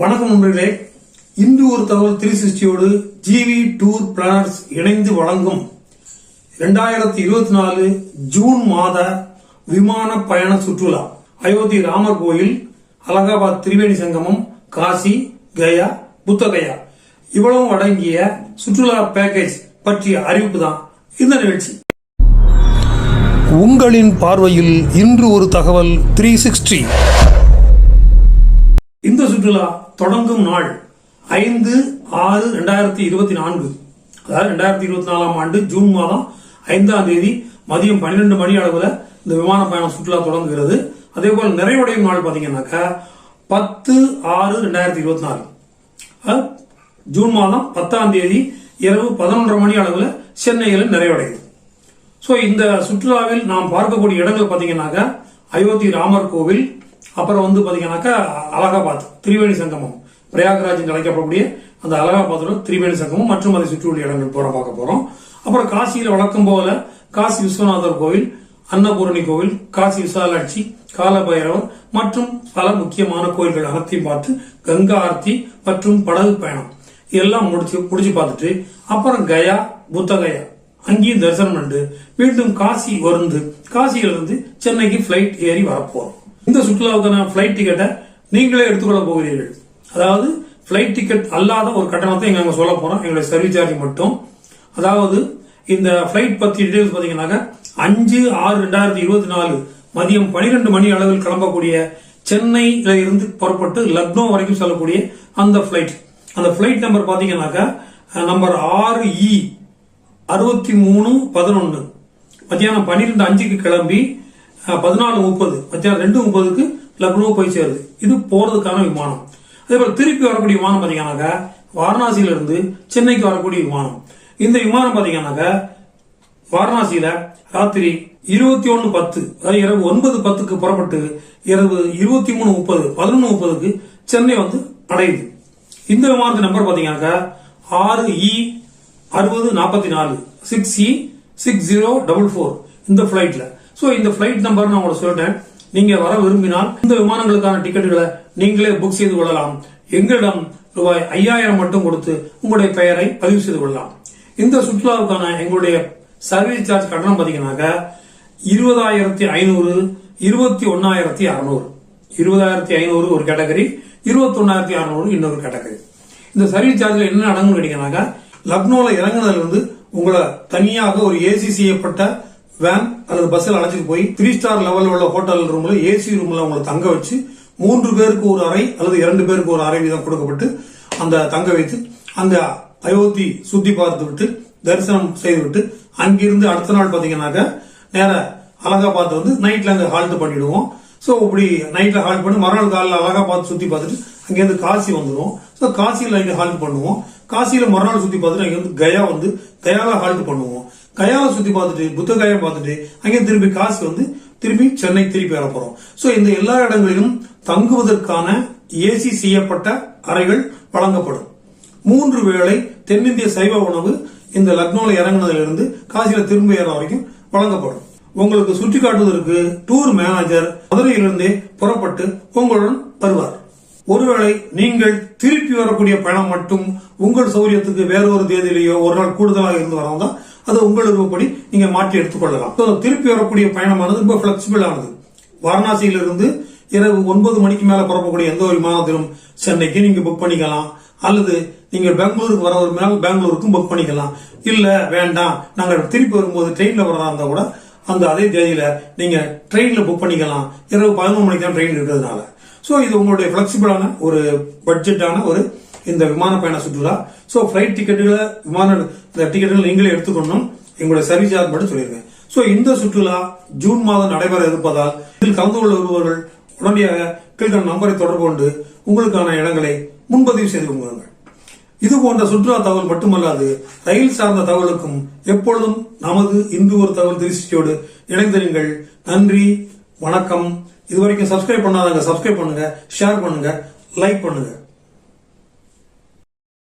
வணக்கம் நண்பர்களே. இந்து ஒரு தகவல் த்ரீ சிக்ஸ்டியோடு ஜிவி டூர் பிளானர்ஸ் இணைந்து வழங்கும் இரண்டாயிரத்தி இருபத்தி நாலு ஜூன் மாத விமான பயண சுற்றுலா அயோத்தி ராமர் கோயில் அலகாபாத் திரிவேணி சங்கமம் காசி கயா புத்தகயா. இவ்வளவு அடங்கிய சுற்றுலா பேக்கேஜ் பற்றிய அறிவிப்பு தான் இந்த நிகழ்ச்சி. உங்களின் பார்வையில் இன்று ஒரு தகவல் த்ரீ சிக்ஸ்டி இந்த சுற்றுலா தொடங்கும் நாள் ஐந்து ஆறு ரெண்டாயிரத்தி இருபத்தி நான்கு. அதாவது ரெண்டாயிரத்தி இருபத்தி நாலாம் ஆண்டு ஜூன் மாதம் ஐந்தாம் தேதி மதியம் பன்னிரெண்டு மணி அளவில் இந்த விமான பயணம் சுற்றுலா தொடங்குகிறது. அதே போல் நிறைவடையும் நாள் பார்த்தீங்கன்னாக்கா பத்து ஆறு ரெண்டாயிரத்தி இருபத்தி நாலு ஜூன் மாதம் பத்தாம் தேதி இரவு பதினொன்றரை மணி அளவில் சென்னையில் நிறைவடையுது. ஸோ இந்த சுற்றுலாவில் நாம் பார்க்கக்கூடிய இடங்கள் பார்த்தீங்கன்னாக்கா அயோத்தி ராமர் கோவில் அப்புறம் வந்து பார்த்தீங்கன்னாக்கா அலகாபாத் திரிவேணி சங்கமம். பிரயாகராஜ் என்று அழைக்கப்படக்கூடிய அந்த அலகாபாத்தோட திரிவேணி சங்கமம் மற்றும் அதை சுற்றியுள்ள இடங்கள் போற பார்க்க போறோம். அப்புறம் காசியில் வழக்கம் போல காசி விஸ்வநாதர் கோவில் அன்னபூரணி கோவில் காசி விசாலாட்சி காலபைரவர் மற்றும் பல முக்கியமான கோயில்கள் அனைத்தையும் பார்த்து கங்கா ஆர்த்தி மற்றும் படகு பயணம். எல்லாம் முடிச்சு முடிச்சு பார்த்துட்டு அப்புறம் கயா புத்தகயா. அங்கேயும் தரிசனம் பண்ணிட்டு மீண்டும் காசி வந்து காசியிலிருந்து சென்னைக்கு ஃபிளைட் ஏறி வரப்போறோம். இந்த சுற்றுலாவுக்கான ஃப்ளைட் டிக்கெட்டை நீங்களே எடுத்துக்கொள்ள போகிறீர்கள். அதாவது ஃப்ளைட் டிக்கெட் அல்லாத ஒரு கட்டணத்தை நாங்கள் சொல்ல போறோம். எங்களுடைய சர்வீஸ் சார்ஜ் மட்டும். அதாவது இந்த ஃப்ளைட் பத்தி டீடைல்ஸ் பார்த்தீங்கன்னாக்கா அஞ்சு ஆறு ரெண்டாயிரத்தி இருபத்தி நாலு மதியம் பனிரெண்டு மணி அளவில் கிளம்பக்கூடிய சென்னையில இருந்து புறப்பட்டு லக்னோ வரைக்கும் செல்லக்கூடிய அந்த ஃப்ளைட் அந்த ஃப்ளைட் நம்பர் பாத்தீங்கன்னாக்கா நம்பர் ஆறு இ அறுபத்தி மூணு பதினொன்று மத்தியானம் பன்னிரெண்டு அஞ்சுக்கு கிளம்பி பதினாலு முப்பது. மத்தியானம் ரெண்டு முப்பதுக்கு லக்னோ போய் சேருது. இது போறதுக்கான விமானம். அதே போல திருப்பி வரக்கூடிய விமானம் பாத்தீங்கன்னாக்கா வாரணாசியில இருந்து சென்னைக்கு வரக்கூடிய விமானம். இந்த விமானம் பாத்தீங்கன்னாக்கா வாரணாசியில ராத்திரி இருபத்தி ஒன்னு பத்து அதாவது இரவு ஒன்பது பத்துக்கு புறப்பட்டு இரவு இருபத்தி மூணு முப்பது பதினொன்று முப்பதுக்கு சென்னை வந்து அடையுது. இந்த விமானத்து நம்பர் பாத்தீங்கன்னாக்கா ஆறு இ அறுபது நாற்பத்தி நாலு six E six zero double four இந்த ஃபிளைட்ல ஸோ இந்த ஃபிளைட் நம்பர் நான் உங்களுக்கு சொல்லிட்டேன். நீங்க வர விரும்பினால் இந்த விமானங்களுக்கான டிக்கெட்டுகளை நீங்களே புக் செய்து கொள்ளலாம். எங்களிடம் ரூபாய் ஐயாயிரம் மட்டும் கொடுத்து உங்களுடைய பெயரை பதிவு செய்து கொள்ளலாம். இந்த சுற்றுலாவுக்கான எங்களுடைய சர்வீஸ் சார்ஜ் கட்டணம் பாத்தீங்கன்னாக்க இருபதாயிரத்தி ஐநூறு இருபத்தி ஒன்னாயிரத்தி அறுநூறு. இருபதாயிரத்தி ஐநூறு ஒரு கேட்டகரி இருபத்தி ஒன்னாயிரத்தி அறுநூறு இன்னொரு கேட்டகரி இந்த சர்வீஸ் சார்ஜ்ல என்ன அடங்கும்னு கேட்டீங்கன்னாக்கா லக்னோல இறங்குனதுல இருந்து உங்களை தனியாக ஒரு ஏசி செய்யப்பட்ட வேன் அல்லது பஸ்ஸில் அழைச்சிட்டு போய் த்ரீ ஸ்டார் லெவலில் உள்ள ஹோட்டல் ரூம்ல ஏசி ரூம்ல அவங்களை தங்க வச்சு மூன்று பேருக்கு ஒரு அறை அல்லது இரண்டு பேருக்கு ஒரு அறை வீதம் கொடுக்கப்பட்டு அந்த தங்க வைத்து அந்த அயோத்தி சுத்தி பார்த்து விட்டு தரிசனம் செய்து விட்டு அங்கிருந்து அடுத்த நாள் பாத்தீங்கன்னாக்க நேர அலகாபாத் வந்து நைட்ல அங்க ஹால்ட் பண்ணிடுவோம். ஸோ இப்படி நைட்ல ஹால்ட் பண்ணி மறுநாள் காலையில் அலகாபாத் சுத்தி பார்த்துட்டு அங்கேருந்து காசி வந்துடுவோம் ஸோ காசியில் இங்க ஹால்ட் பண்ணுவோம். காசியில மறுநாள் சுத்தி பார்த்துட்டு அங்க வந்து கயா வந்து கயாவில் ஹால்ட் பண்ணுவோம். கயாவை சுத்தி பார்த்துட்டு புத்த கயா பார்த்துட்டு அங்கே திரும்பி காசு வந்து திரும்பி சென்னை திருப்பி வர போறோம். சோ இந்த எல்லா இடங்களிலும் தங்குவதற்கான ஏசி செய்யப்பட்ட அறைகள் வழங்கப்படும். மூன்று வேளை தென்னிந்திய சைவ உணவு இந்த லக்னோல இறங்கினதிலிருந்து காசியில் காசியில திரும்ப ஏற வரைக்கும் வழங்கப்படும். உங்களுக்கு சுற்றி காட்டுவதற்கு டூர் மேனேஜர் மதுரையிலிருந்தே புறப்பட்டு உங்களுடன் வருவார். ஒருவேளை நீங்கள் திருப்பி வரக்கூடிய பயணம் மட்டும் உங்கள் சௌரியத்துக்கு வேற ஒரு தேதியிலேயோ ஒரு நாள் கூடுதலாக இருந்து வரவங்க அதை உங்கள் விருப்பப்படி நீங்க மாற்றி எடுத்துக்கொள்ளலாம். திருப்பி வரக்கூடிய பயணமானது ரொம்ப பிளெக்சிபிள் ஆனது. வாரணாசியிலிருந்து இரவு ஒன்பது மணிக்கு மேல புறப்படக்கூடிய எந்த ஒரு விமானத்திலும் சென்னைக்கு நீங்க புக் பண்ணிக்கலாம். அல்லது நீங்க பெங்களூருக்கு வர விரும்பினால் பெங்களூருக்கும் புக் பண்ணிக்கலாம். இல்ல வேண்டாம் நாங்க திருப்பி வரும்போது ட்ரெயின்ல வரதா இருந்தா கூட அந்த அதே தேதியில நீங்க ட்ரெயின்ல புக் பண்ணிக்கலாம். இரவு பதினொன்று மணிக்கு தான் ட்ரெயின் இருக்கிறதுனால. ஸோ இது உங்களுடைய ஃபிளெக்சிபிளான ஒரு பட்ஜெட்டான ஒரு இந்த விமான பயண சுற்றுலா. ஸோ ஃப்ளைட் டிக்கெட்டுகளை விமான இந்த டிக்கெட்டுகளை நீங்களே எடுத்துக்கணும் எங்களுடைய சர்வீஸ் சார்ஜ் மட்டும் சொல்லியிருக்கேன் ஸோ இந்த சுற்றுலா ஜூன் மாதம் நடைபெற இருப்பதால் இதில் கலந்து கொள்ள வருபவர்கள் உடனடியாக கீழ்கண்ட நம்பரை தொடர்பு கொண்டு உங்களுக்கான இடங்களை முன்பதிவு செய்து கொள்ளுங்கள். இது போன்ற சுற்றுலா தகவல் மட்டுமல்லாது ரயில் சார்ந்த தகவலுக்கும் எப்பொழுதும் நமது இந்து ஒரு தகவல் திருச்சியோடு இணைந்திருங்கள். நன்றி வணக்கம். இதுவரைக்கும் சப்ஸ்கிரைப் பண்ணாதவங்க சப்ஸ்கிரைப் பண்ணுங்க ஷேர் பண்ணுங்க லைக் பண்ணுங்க.